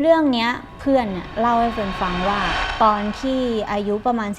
เรื่องเนี้ยเพื่อนเล่าให้เฟิร์นฟังว่า ตอนที่อายุประมาณ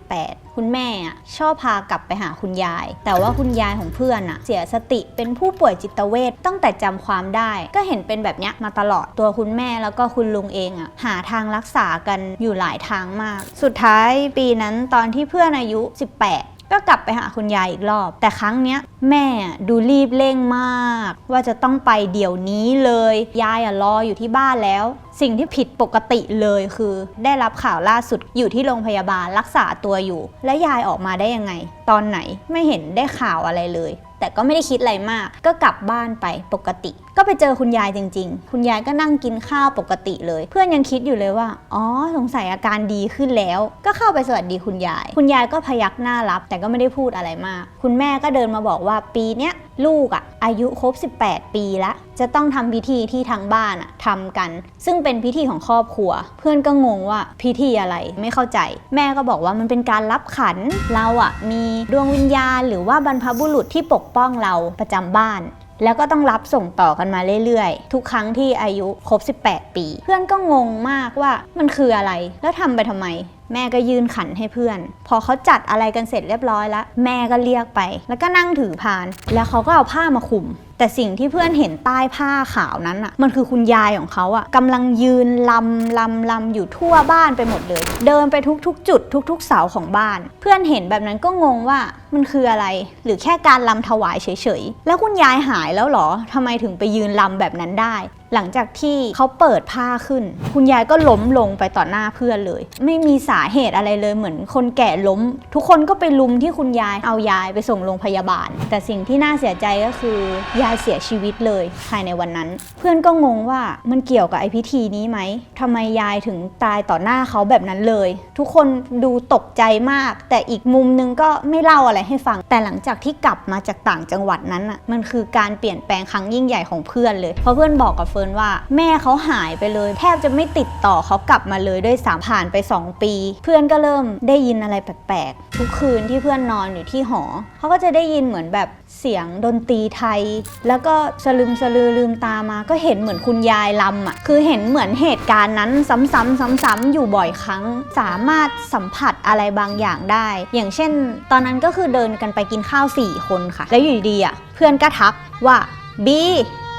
17-18 คุณแม่ชอบพากลับไปหาคุณยาย แต่ว่าคุณยายของเพื่อนเสียสติเป็นผู้ป่วยจิตเวชตั้งแต่จำความได้ ก็เห็นเป็นแบบนี้มาตลอดตัวคุณแม่แล้วก็คุณลุงเองอะหาทางรักษากันอยู่หลายทางมาก สุดท้ายปีนั้นตอนที่เพื่อนอายุ 18 ก็กลับไปหาคุณยายอีกรอบ แต่ครั้งเนี้ยแม่ดูรีบเร่งมาก ว่าจะต้องไปเดี๋ยวนี้เลย ยายอะรออยู่ที่บ้านแล้ว สิ่งที่ผิดปกติเลยคือ ได้รับข่าวล่าสุดอยู่ที่โรงพยาบาลรักษาตัวอยู่ และยายออกมาได้ยังไง ตอนไหนไม่เห็นได้ข่าวอะไรเลย แต่ก็ไม่ได้คิดอะไรมาก ก็กลับบ้านไปปกติก็ไปเจอคุณยายจริง ๆ คุณยายก็นั่งกินข้าวปกติเลย เพื่อนยังคิดอยู่เลยว่า อ๋อ สงสัยอาการดีขึ้นแล้ว ก็เข้าไปสวัสดีคุณยาย คุณยายก็พยักหน้ารับ แต่ก็ไม่ได้พูดอะไรมาก คุณแม่ก็เดินมาบอกว่าปีเนี้ยลูกอะอายุครบ 18 ปีแล้วจะต้องทำพิธีที่ทางบ้านอะทำกัน ซึ่งเป็นพิธีของครอบครัว เพื่อนก็งงว่าพิธีอะไรไม่เข้าใจ แม่ก็บอกว่ามันเป็นการรับขันเราอะมีดวงวิญญาณ หรือว่าบรรพบุรุษที่ปกป้องเราประจำบ้าน แล้วก็ต้องรับส่งต่อกันมาเรื่อยๆ ทุกครั้งที่อายุครบ 18 ปี เพื่อนก็งงมากว่ามันคืออะไร แล้วทำไปทำไม แม่ก็ยื่นขันให้เพื่อน พอเขาจัดอะไรกันเสร็จเรียบร้อยแล้ว แม่ก็เรียกไป แล้วก็นั่งถือพาน แล้วเขาก็เอาผ้ามาคลุม แต่สิ่งที่เพื่อนเห็นใต้ผ้าขาวนั้นอะมันคือคุณยายของเขาอะกำลังยืนลำลำลำอยู่ทั่วบ้านไปหมดเลย เดินไปทุกๆ จุด ทุก ๆ เสาของบ้าน เพื่อนเห็นแบบนั้นก็งงว่ามันคืออะไร หรือแค่การลำถวายเฉยๆ แล้วคุณยายหายแล้วหรอทำไมถึงไปยืนลำแบบนั้นได้ หลังจากที่เขาเปิดผ้าขึ้น คุณยายก็ล้มลงไปต่อหน้าเพื่อนเลย ไม่มีสาเหตุอะไรเลยเหมือนคนแก่ล้ม ทุกคนก็ไปลุมที่คุณยายเอายายไปส่งโรงพยาบาล แต่สิ่งที่น่าเสียใจก็คือยายเสียชีวิตเลยภายในวันนั้น เพื่อนก็งงว่ามันเกี่ยวกับไอพิธีนี้ไหมทำไมยายถึงตายต่อหน้าเขาแบบนั้นเลย ทุกคนดูตกใจมาก แต่อีกมุมนึงก็ไม่เล่าอะไรให้ฟัง แต่หลังจากที่กลับมาจากต่างจังหวัดนั้นอะมันคือการเปลี่ยนแปลงครั้งยิ่งใหญ่ของเพื่อนเลยเพราะเพื่อนบอกกับเฟิร์นว่า แม่เขาหายไปเลย แทบจะไม่ติดต่อเขากลับมาเลยด้วยสามผ่านไป 2 ปี เพื่อนก็เริ่มได้ยินอะไรแปลกๆ ทุกคืนที่เพื่อนนอนอยู่ที่หอ เขาก็จะได้ยินเหมือนแบบเสียงดนตรีไทย แล้วก็สลึมสลือลืมตามา ก็เห็นเหมือนคุณยายลำอะคือเห็นเหมือนเหตุการณ์นั้นซ้ำๆซ้ำๆอยู่บ่อยครั้ง สามารถสัมผัสอะไรบางอย่างได้ อย่างเช่น ตอนนั้นก็คือเดินกันไปกินข้าว4คนค่ะ แล้วอยู่ดีอะเพื่อนก็ทักว่าบี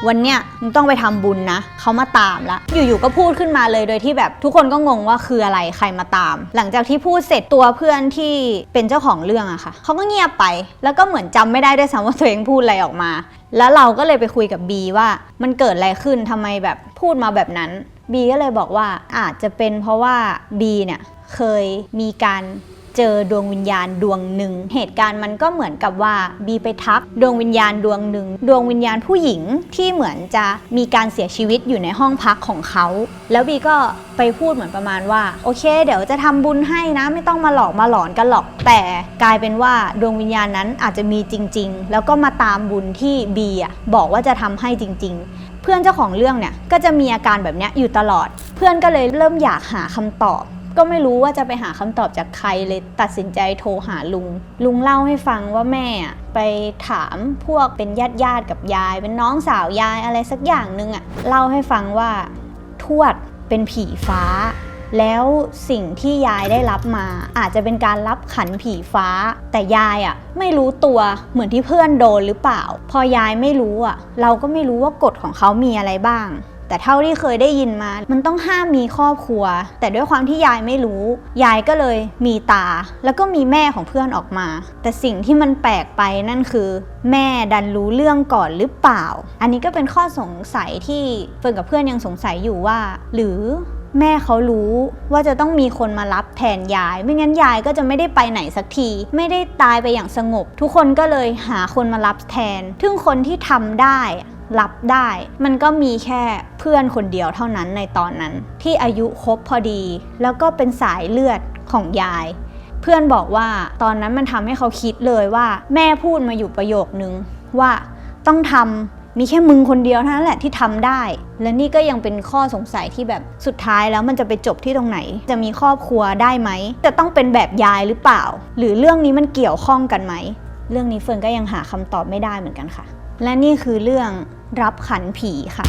วันเนี้ยมึงต้องไปทำบุญนะเขามาตามละอยู่ๆก็พูดขึ้นมาเลยโดยที่แบบทุกคนก็งงว่าคืออะไรใครมาตาม หลังจากที่พูดเสร็จตัวเพื่อนที่เป็นเจ้าของเรื่องอะค่ะเขาก็เงียบไป แล้วก็เหมือนจำไม่ได้ด้วยซ้ำว่าตัวเองพูดอะไรออกมา แล้วเราก็เลยไปคุยกับบีว่ามันเกิดอะไรขึ้นทำไมแบบพูดมาแบบนั้นบีก็เลยบอกว่าอาจจะเป็นเพราะว่าบีเนี่ยเคยมีการ เจอดวงวิญญาณดวงหนึ่ง เหตุการณ์มันก็เหมือนกับว่าบีไปทักดวงวิญญาณดวงหนึ่ง ดวงวิญญาณผู้หญิงที่เหมือนจะมีการเสียชีวิตอยู่ในห้องพักของเขา แล้วบีก็ไปพูดเหมือนประมาณว่า โอเค เดี๋ยวจะทำบุญให้นะ ไม่ต้องมาหลอกมาหลอนกันหรอก แต่กลายเป็นว่าดวงวิญญาณนั้นอาจจะมีจริง ๆ แล้วก็มาตามบุญที่บีอะบอกว่าจะทำให้จริง ๆเพื่อนเจ้าของเรื่องเนี่ยก็จะมีอาการแบบนี้อยู่ตลอด เพื่อนก็เลยเริ่มอยากหาคำตอบ ก็ไม่รู้ว่าจะไปหาคำตอบจากใครเลยตัดสินใจโทรหาลุง ลุงเล่าให้ฟังว่าแม่ไปถามพวกเป็นญาติญาติๆกับยาย เป็นน้องสาวยายอะไรสักอย่างหนึงอะเล่าให้ฟังว่าทวดเป็นผีฟ้า แล้วสิ่งที่ยายได้รับมา อาจจะเป็นการรับขันผีฟ้า แต่ยายอะไม่รู้ตัวเหมือนที่เพื่อนโดนหรือเปล่า พอยายไม่รู้อะเราก็ไม่รู้ว่ากฎของเขามีอะไรบ้าง แต่เท่าที่เคยได้ยินมา มันต้องห้ามมีครอบครัว แต่ด้วยความที่ยายไม่รู้ ยายก็เลยมีตา แล้วก็มีแม่ของเพื่อนออกมา แต่สิ่งที่มันแปลกไปนั่นคือ แม่ดันรู้เรื่องก่อนหรือเปล่า อันนี้ก็เป็นข้อสงสัยที่เฟิร์นกับเพื่อนยังสงสัยอยู่ว่า หรือแม่เขารู้ว่าจะต้องมีคนมารับแทนยาย ไม่งั้นยายก็จะไม่ได้ไปไหนสักที ไม่ได้ตายไปอย่างสงบ ทุกคนก็เลยหาคนมารับแทน ซึ่งคนที่ทำได้ รับได้ มันก็มีแค่เพื่อนคนเดียวเท่านั้นในตอนนั้น ที่อายุครบพอดี แล้วก็เป็นสายเลือดของยาย เพื่อนบอกว่าตอนนั้นมันทำให้เขาคิดเลยว่า แม่พูดมาอยู่ประโยคนึงว่าต้องทำมีแค่มึงคนเดียวเท่านั้นแหละที่ทำได้ และนี่ก็ยังเป็นข้อสงสัยที่แบบสุดท้ายแล้วมันจะไปจบที่ตรงไหน จะมีครอบครัวได้ไหมจะต้องเป็นแบบยายหรือเปล่า หรือเรื่องนี้มันเกี่ยวข้องกันไหมเรื่องนี้เฟิร์นก็ยังหาคำตอบไม่ได้เหมือนกันค่ะ และนี่คือเรื่อง รับขันผีค่ะ